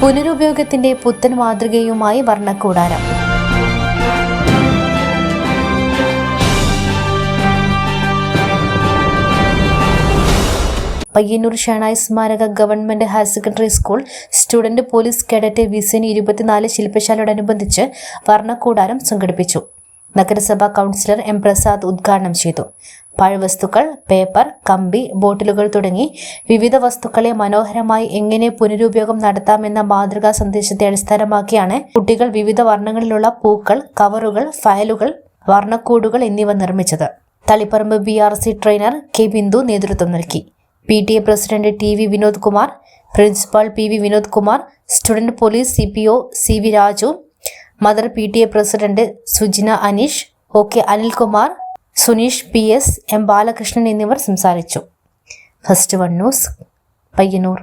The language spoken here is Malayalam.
പുനരുപയോഗത്തിന്റെ പുത്തൻ മാതൃകയുമായി വർണക്കൂടാരം. പയ്യന്നൂർ ഷണായി സ്മാരക government higher secondary school student police cadet വിസിന് ഇരുപത്തിനാല് ശില്പശാലയോടനുബന്ധിച്ച് വർണക്കൂടാരം സംഘടിപ്പിച്ചു. നഗരസഭാ കൗൺസിലർ എം പ്രസാദ് ഉദ്ഘാടനം ചെയ്തു. പാഴ്വസ്തുക്കൾ പേപ്പർ കമ്പി ബോട്ടിലുകൾ തുടങ്ങി വിവിധ വസ്തുക്കളെ മനോഹരമായി എങ്ങനെ പുനരുപയോഗം നടത്താമെന്ന മാതൃകാ സന്ദേശത്തെ അടിസ്ഥാനമാക്കിയാണ് കുട്ടികൾ വിവിധ വർണങ്ങളിലുള്ള പൂക്കൾ കവറുകൾ ഫയലുകൾ വർണക്കൂടുകൾ എന്നിവ നിർമ്മിച്ചത്. Taliparamba B R C trainer K Bindu നേതൃത്വം നൽകി. P T A president T V Vinod Kumar principal P V Vinod Kumar student police C P O C V Raju mother P T A president Sujina Aneesh O K Anilkumar Suneesh P S M Balakrishnan എന്നിവർ സംസാരിച്ചു. First one news Payyanur.